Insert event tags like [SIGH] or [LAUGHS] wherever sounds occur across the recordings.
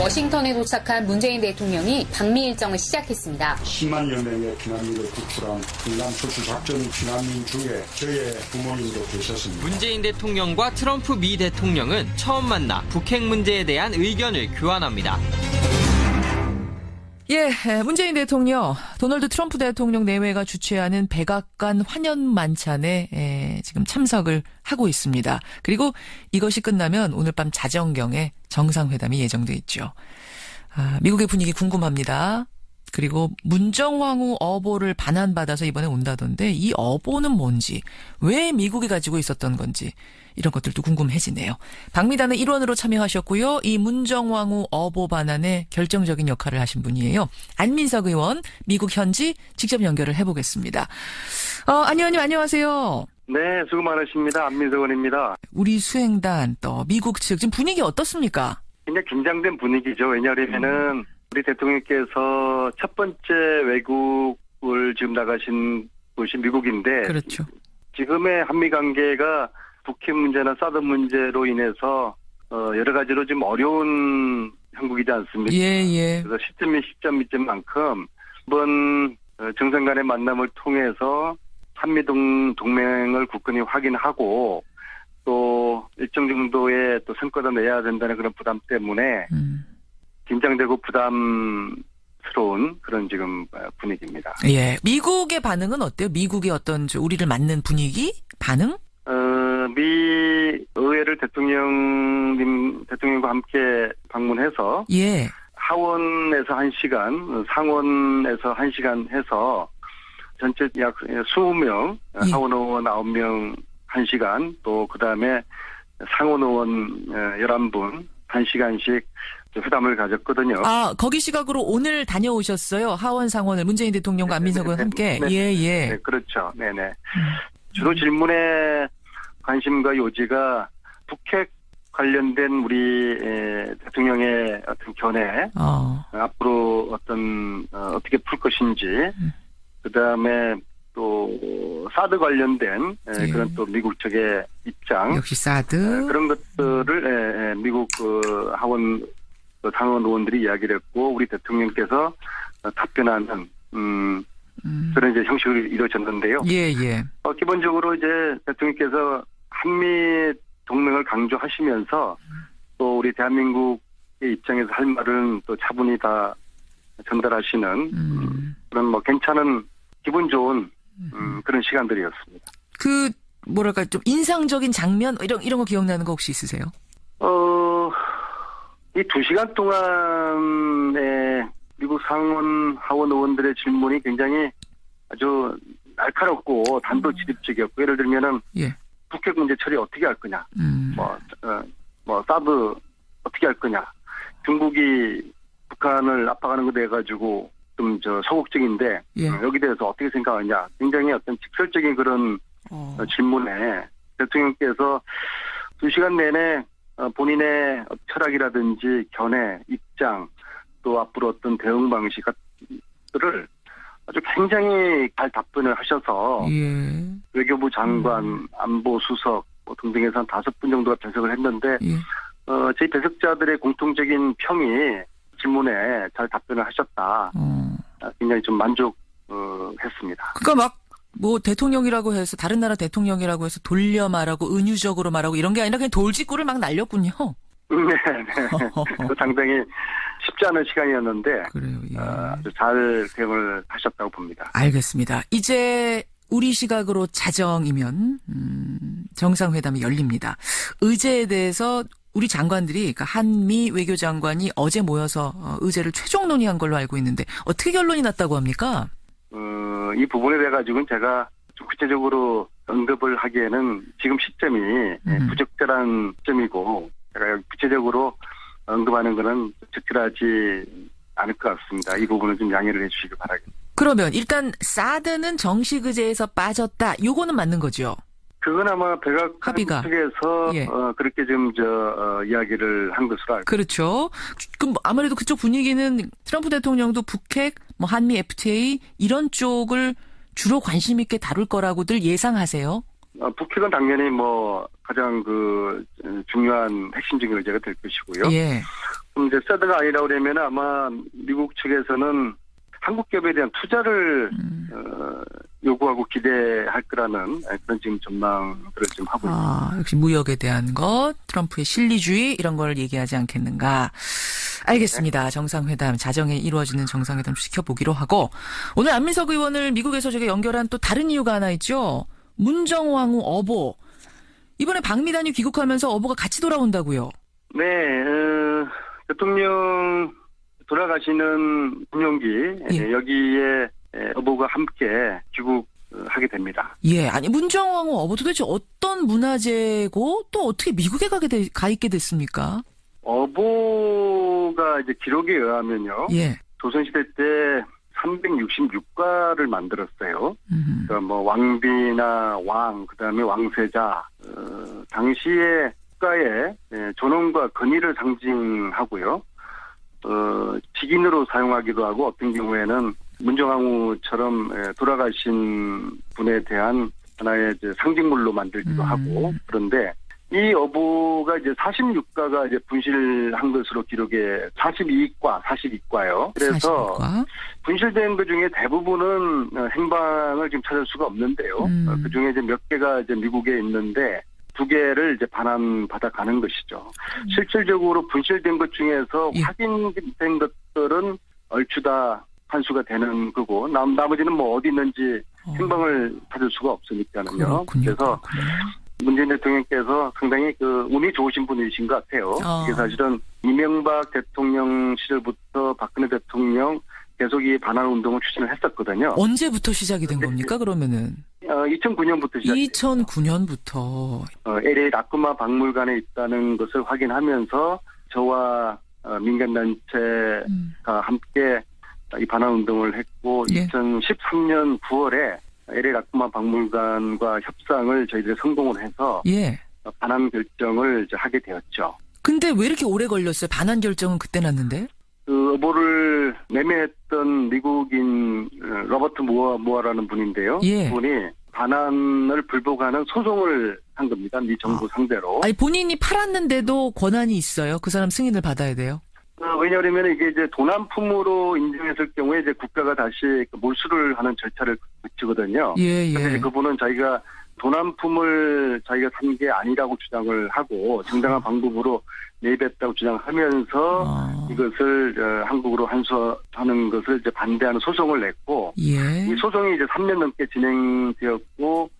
워싱턴에 도착한 문재인 대통령이 방미 일정을 시작했습니다. 10만여 명의 피난민을 구출한 흥남 철수작전 피난민 중에 저의 부모님도 계셨습니다. 문재인 대통령과 트럼프 미 대통령은 처음 만나 북핵 문제에 대한 의견을 교환합니다. 예, 문재인 대통령, 도널드 트럼프 대통령 내외가 주최하는 백악관 환연 만찬에 에, 지금 참석을 하고 있습니다. 그리고 이것이 끝나면 오늘 밤 자정경에 정상회담이 예정돼 있죠. 아, 미국의 분위기 궁금합니다. 그리고 문정왕후 어보를 반환받아서 이번에 온다던데 이 어보는 뭔지, 왜 미국이 가지고 있었던 건지 이런 것들도 궁금해지네요. 박미단의 일원으로 참여하셨고요. 이 문정왕후 어보 반환에 결정적인 역할을 하신 분이에요. 안민석 의원, 미국 현지 직접 연결을 해보겠습니다. 어, 안 의원님 안녕하세요. 네, 수고 많으십니다. 안민석 의원입니다. 우리 수행단 또 미국 측 지금 분위기 어떻습니까? 굉장히 긴장된 분위기죠. 왜냐하면은 우리 대통령께서 첫 번째 외국을 지금 나가신 곳이 미국인데 그렇죠. 지금의 한미 관계가 북핵 문제나 사드 문제로 인해서 어, 여러 가지로 좀 어려운 형국이지 않습니까? 예, 예. 그래서 시점이 시점이점 만큼 이번 어, 정상 간의 만남을 통해서 한미 동, 동맹을 굳건히 확인하고 또 일정 정도의 또 성과도 내야 된다는 그런 부담 때문에 음. 긴장되고 부담스러운 그런 지금 어, 분위기입니다. 예. 미국의 반응은 어때요? 미국의 어떤 저 우리를 맞는 분위기? 반응? 어, 미 의회를 대통령님 대통령과 함께 방문해서 예. 하원에서 1시간, 상원에서 1시간 해서 전체 약 20명, 예. 하원 의원 9명 1시간, 또 그 다음에 상원 의원 11분 1시간씩 회담을 가졌거든요. 아, 거기 시각으로 오늘 다녀오셨어요. 하원 상원을 문재인 대통령과 안민석 의원 함께. 네, 예, 예. 네, 그렇죠. 네네. 주로 질문의 관심과 요지가 북핵 관련된 우리 에, 대통령의 어떤 견해, 어. 앞으로 어떤 어, 떻게풀 것인지, 그 다음에 또 사드 관련된 에, 예. 그런 또 미국 측의 입장 역시 에, 사드. 그런 것들을 미국 그 하원 그 상원 의원들이 이야기를 했고 우리 대통령께서 어, 답변하는 음, 음. 그런 이제 형식을 이루어졌는데요. 예, 예. 어, 기본적으로 이제 대통령께서 한미 동맹을 강조하시면서 또 우리 대한민국의 입장에서 할 말은 또 차분히 다 전달하시는 음. 그런 뭐 괜찮은 기분 좋은 음, 그런 시간들이었습니다. 그 뭐랄까 좀 인상적인 장면 이런 이런 거 기억나는 거 혹시 있으세요? 어, 이 두 시간 동안에 미국 상원 하원 의원들의 질문이 굉장히 아주 날카롭고 단도직입적이었고 예를 들면은 예. 북핵 문제 처리 어떻게 할 거냐, 음. 뭐, 어, 뭐 사드 어떻게 할 거냐, 중국이 북한을 압박하는 것에 가지고 좀 저 소극적인데 예. 어, 여기 대해서 어떻게 생각하냐, 굉장히 어떤 직설적인 그런 어. 어, 질문에 대통령께서 두 시간 내내 어, 본인의 철학이라든지 견해, 입장, 또 앞으로 어떤 대응 방식 같들을 아주 굉장히 잘 답변을 하셔서 예. 외교부 장관, 안보 수석 뭐 등등에서 한 다섯 분 정도가 배석을 했는데 예. 어, 저희 배석자들의 공통적인 평이 질문에 잘 답변을 하셨다. 어. 아, 굉장히 좀 만족했습니다. 그러니까 막 뭐 대통령이라고 해서 다른 나라 대통령이라고 해서 돌려 말하고 은유적으로 말하고 이런 게 아니라 그냥 돌직구를 막 날렸군요. [LAUGHS] 네, 네. [LAUGHS] 상당히 쉽지 않은 시간이었는데 그래요. 예. 어, 아주 잘 대응을 하셨다고 봅니다. 알겠습니다. 이제 우리 시각으로 자정이면 음, 정상회담이 열립니다. 의제에 대해서 우리 장관들이 그러니까 한미 외교장관이 어제 모여서 어, 의제를 최종 논의한 걸로 알고 있는데 어떻게 결론이 났다고 합니까? 어, 이 부분에 대해 가지고는 제가 좀 구체적으로 언급을 하기에는 지금 시점이 음. 부적절한 시점이고 제가 구체적으로 언급하는 것은 적절하지 않을 것 같습니다. 이 부분은 좀 양해를 해주시기 바라겠습니다. 그러면 일단 사드는 정식 의제에서 빠졌다. 요거는 맞는 거죠. 그건 아마 백악관 합의가. 측에서 예. 어, 그렇게 좀저 어, 이야기를 한 것으로 알고 그렇죠. 그럼 아무래도 그쪽 분위기는 트럼프 대통령도 북핵, 뭐 한미 FTA 이런 쪽을 주로 관심 있게 다룰 거라고들 예상하세요. 어, 북핵은 당연히 뭐 가장 그 어, 중요한 핵심적인 의제가 될 것이고요. 예. 좀 이제 세드가 아니라 그러면 아마 미국 측에서는 한국 기업에 대한 투자를 음. 어, 요구하고 기대할 거라는 그런 지금 전망들을 지금 하고 있습니다. 아, 역시 무역에 대한 것, 트럼프의 실리주의 이런 걸 얘기하지 않겠는가. 알겠습니다. 정상회담, 자정에 이루어지는 정상회담 지켜보기로 하고 오늘 안민석 의원을 미국에서 제가 연결한 또 다른 이유가 하나 있죠. 문정왕후 어보. 이번에 박미단이 귀국하면서 어보가 같이 돌아온다고요. 네, 어, 대통령 돌아가시는 군용기 예. 예, 여기에 예, 어부가 함께 귀국하게 됩니다. 예, 아니 문정왕후 어보 도대체 어떤 문화재고 또 어떻게 미국에 가게 돼, 가 있게 됐습니까? 어보가 이제 기록에 의하면요, 예. 조선시대 때 366가를 만들었어요. 음. 그러니까 뭐 왕비나 왕, 그다음에 왕세자, 어, 당시에 국가의 예, 존엄과 권위를 상징하고요. 어, 직인으로 사용하기도 하고 어떤 경우에는 문정왕후처럼 예, 돌아가신 분에 대한 하나의 상징물로 만들기도 음. 하고 그런데 이 어부가 이제 46가가 이제 분실한 것으로 기록에 42과, 42과요. 그래서 40과. 분실된 것 중에 대부분은 어, 행방을 지금 찾을 수가 없는데요. 음. 어, 그 중에 이제 몇 개가 이제 미국에 있는데 두 개를 이제 반환 받아 가는 것이죠. 실질적으로 분실된 것 중에서 음. 예. 확인된 것들은 얼추 다 환수가 되는 거고 남, 나머지는 뭐 어디 있는지 어, 행방을 찾을 수가 없으니까는요. 그렇군요. 그래서 그렇군요. 문재인 대통령께서 상당히 그 운이 좋으신 분이신 것 같아요. 어. 이게 사실은 이명박 대통령 시절부터 박근혜 대통령 계속 이 반환 운동을 추진을 했었거든요. 언제부터 시작이 된 겁니까? 그러면은 어, 2009년부터 시작. 2009년부터 어, LA 라쿠마 박물관에 있다는 것을 확인하면서 저와 어, 민간단체가 음. 함께 이 반환 운동을 했고 예. 2013년 9월에 LA 라쿠마 박물관과 협상을 저희들이 성공을 해서 예. 반환 결정을 하게 되었죠. 근데 왜 이렇게 오래 걸렸어요? 반환 결정은 그때 났는데? 그 어보를 매매했던 미국인 어, 로버트 무어 무어라는 분인데요. 예. 그분이 반환을 불복하는 소송을 한 겁니다. 미 정부 상대로. 아니 본인이 팔았는데도 권한이 있어요. 그 사람 승인을 받아야 돼요. 어, 왜냐하면 이게 이제 도난품으로 인정했을 경우에 이제 국가가 다시 그 몰수를 하는 절차를 거치거든요. 예, 근데 예. 그분은 자기가 도난품을 자기가 산 게 아니라고 주장을 하고 정당한 방법으로 매입했다고 주장하면서 어, 이것을 어, 한국으로 환수하는 것을 이제 반대하는 소송을 냈고 예. 이 소송이 이제 3년 넘게 진행되었고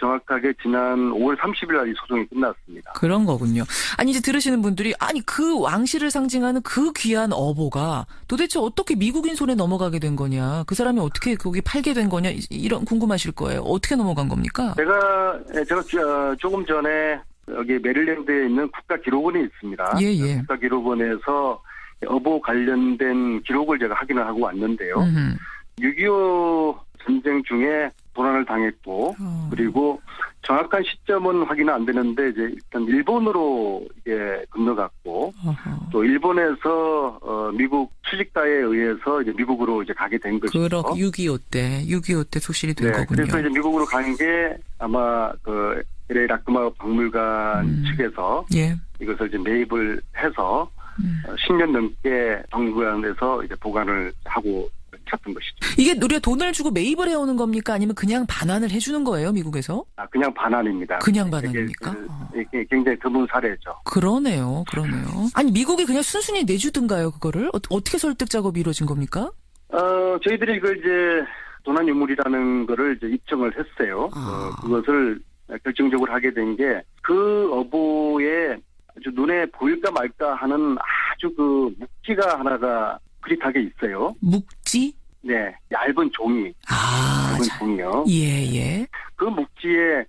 정확하게 지난 5월 30일 날 이 소송이 끝났습니다. 그런 거군요. 아니 이제 들으시는 분들이 아니 그 왕실을 상징하는 그 귀한 어보가 도대체 어떻게 미국인 손에 넘어가게 된 거냐? 그 사람이 어떻게 거기 팔게 된 거냐? 이- 이런 궁금하실 거예요. 어떻게 넘어간 겁니까? 제가 예, 제가 주- 어, 조금 전에 여기 메릴랜드에 있는 국가 기록원이 있습니다. 예, 예. 국가 기록원에서 어보 관련된 기록을 제가 확인을 하고 왔는데요. 음흠. 6.25 전쟁 중에 도난을 당했고 어. 그리고 정확한 시점은 확인은 안 되는데 이제 일단 일본으로 이게 건너갔고 어허. 또 일본에서 어, 미국 수직다에 의해서 이제 미국으로 이제 가게 된 것이죠. 그렇 6.25 때, 6.25 때 소실이 된 네, 거군요. 그래서 이제 미국으로 간 게 아마 그 LA 라크마 박물관 음. 측에서 예. 이것을 이제 매입을 해서 음. 어, 10년 넘게 박물관에서 이제 보관을 하고 있었던 것이죠. 이게 우리가 돈을 주고 매입을 해오는 겁니까? 아니면 그냥 반환을 해주는 거예요, 미국에서? 아, 그냥 반환입니다. 그냥 반환입니까? 그- 어. 이게 굉장히 드문 사례죠. 그러네요, 그러네요. 아니 미국이 그냥 순순히 내주든가요, 그거를? 어, 떻게 설득 작업이 이루어진 겁니까? 어, 저희들이 이걸 이제 도난 유물이라는 거를 이제 입증을 했어요. 아. 어, 그것을 결정적으로 하게 된 게 그 어보에 아주 눈에 보일까 말까 하는 아주 그 묵지가 하나가 그릿하게 있어요. 묵지? 네, 얇은 종이, 아, 얇은 자, 종이요. 예, 예. 그 묵지에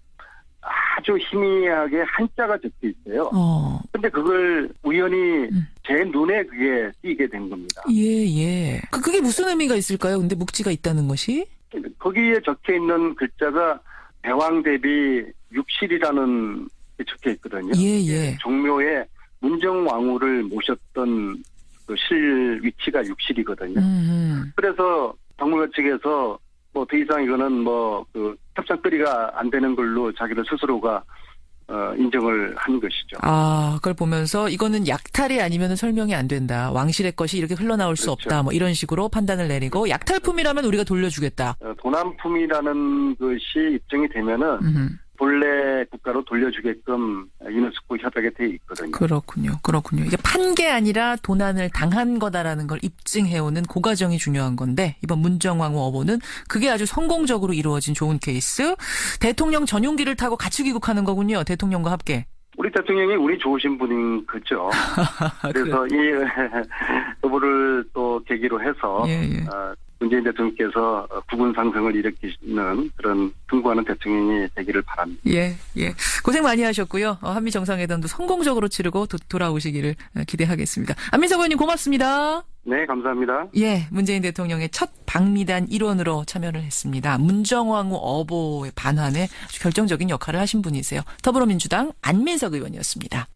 아주 희미하게 한자가 적혀 있어요. 어, 근데 그걸 우연히 음. 제 눈에 그게 띄게 된 겁니다. 예, 예. 그, 그게 무슨 의미가 있을까요? 근데 묵지가 있다는 것이? 거기에 적혀 있는 글자가 대왕 대비 육실이라는 게 적혀 있거든요. 예, 예. 종묘에 문정왕후를 모셨던 그 실 위치가 육실이거든요. 음, 그래서 박물관 측에서 뭐 더 이상 이거는 뭐 그 협상 거리가 안 되는 걸로 자기들 스스로가 어, 인정을 한 것이죠. 아, 그걸 보면서 이거는 약탈이 아니면 설명이 안 된다. 왕실의 것이 이렇게 흘러나올 수 그렇죠. 없다. 뭐 이런 식으로 판단을 내리고 약탈품이라면 우리가 돌려주겠다. 어, 도난품이라는 것이 입증이 되면은 음흠. 본래 국가로 돌려주게끔 유네스코 협약에 돼 있거든요. 그렇군요. 그렇군요. 이게 판게 아니라 도난을 당한 거다라는 걸 입증해오는 그 과정이 중요한 건데 이번 문정왕후 어보는 그게 아주 성공적으로 이루어진 좋은 케이스. 대통령 전용기를 타고 같이 귀국하는 거군요. 대통령과 함께. 우리 대통령이 운이 좋으신 분인 거죠. 아, [LAUGHS] 그래서 이 [LAUGHS] 여부를 또 계기로 해서 예, 예. 어, 문재인 대통령께서 어, 국운 상승을 일으키는 그런 승부하는 대통령이 되기를 바랍니다. 예, 예. 고생 많이 하셨고요. 어, 한미 정상회담도 성공적으로 치르고 도- 돌아오시기를 어, 기대하겠습니다. 안민석 의원님 고맙습니다. 네, 감사합니다. 예, 문재인 대통령의 첫 방미단 일원으로 참여를 했습니다. 문정왕후 어보의 반환에 아주 결정적인 역할을 하신 분이세요. 더불어민주당 안민석 의원이었습니다.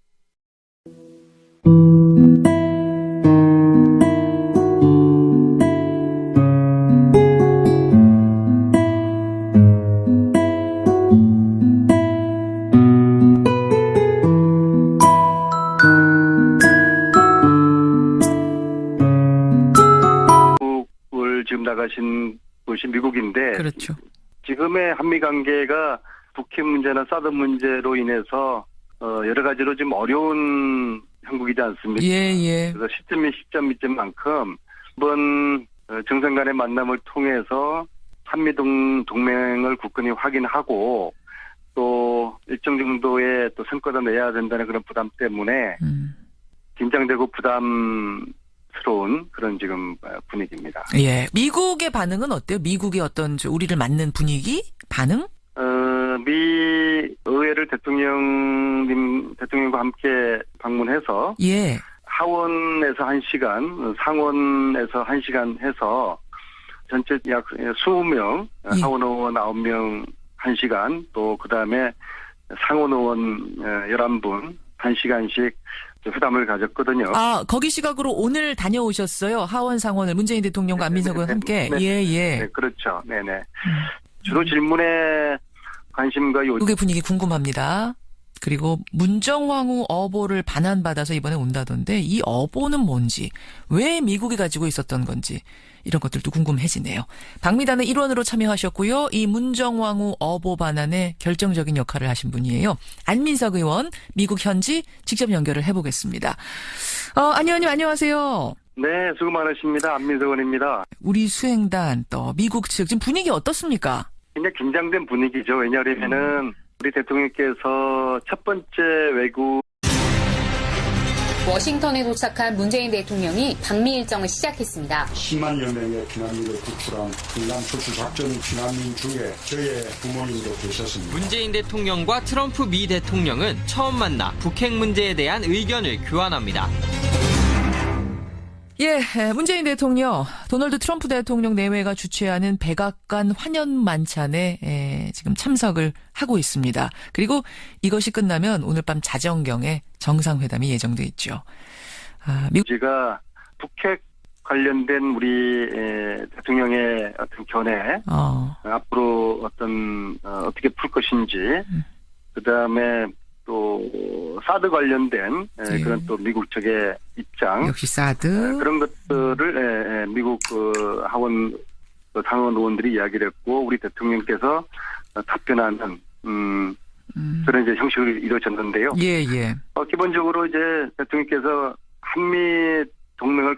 북핵 문제나 사드 문제로 인해서 어, 여러 가지로 좀 어려운 형국이지 않습니까? 예, 예. 그래서 시점이 시점 이점 만큼 이번 어, 정상 간의 만남을 통해서 한미동 동맹을 굳건히 확인하고 또 일정 정도의 또 성과도 내야 된다는 그런 부담 때문에 음. 긴장되고 부담스러운 그런 지금 어, 분위기입니다. 예. 미국의 반응은 어때요? 미국의 어떤 저 우리를 맞는 분위기? 반응? 어, 미 의회를 대통령님 대통령과 함께 방문해서 예. 하원에서 한 시간, 상원에서 한 시간 해서 전체 약 20명, 예. 하원 의원 9명 한 시간, 또 그 다음에 상원 의원 11분 한 시간씩 회담을 가졌거든요. 아, 거기 시각으로 오늘 다녀오셨어요. 하원 상원을 문재인 대통령과 안민석 의원 함께. 네, 예, 예. 네, 그렇죠. 네 네. 주로 질문에 관심과 요청 미국의 분위기 궁금합니다. 그리고 문정왕후 어보를 반환받아서 이번에 온다던데 이 어보는 뭔지 왜 미국이 가지고 있었던 건지 이런 것들도 궁금해지네요. 박미단의 일원으로 참여하셨고요. 이 문정왕후 어보 반환에 결정적인 역할을 하신 분이에요. 안민석 의원 미국 현지 직접 연결을 해보겠습니다. 어, 안 의원님 안녕하세요. 네, 수고 많으십니다. 안민석 의원입니다. 우리 수행단 또 미국 측 지금 분위기 어떻습니까? 굉장히 긴장된 분위기죠. 왜냐하면은 우리 대통령께서 첫 번째 외국 워싱턴에 도착한 문재인 대통령이 방미 일정을 시작했습니다. 10만 여 명의 피난민을 구출한 분남 초수 작전 피난민 중에 저의 부모님도 계셨습니다. 문재인 대통령과 트럼프 미 대통령은 처음 만나 북핵 문제에 대한 의견을 교환합니다. 예, 문재인 대통령, 도널드 트럼프 대통령 내외가 주최하는 백악관 환연 만찬에 에, 지금 참석을 하고 있습니다. 그리고 이것이 끝나면 오늘 밤 자정경에 정상회담이 예정돼 있죠. 아, 미국 제가 북핵 관련된 우리 에, 대통령의 어떤 견해 어, 앞으로 어떤 어, 어떻게 풀 것인지 그 다음에 또 사드 관련된 에, 예. 그런 또 미국 측의 입장 역시 에, 사드. 그런 것들을 에, 에, 미국 그 하원 그 상원 의원들이 이야기를 했고 우리 대통령께서 어, 답변하는 음, 음. 그런 이제 형식으로 이루어졌는데요. 예, 예. 어, 기본적으로 이제 대통령께서 한미 동맹을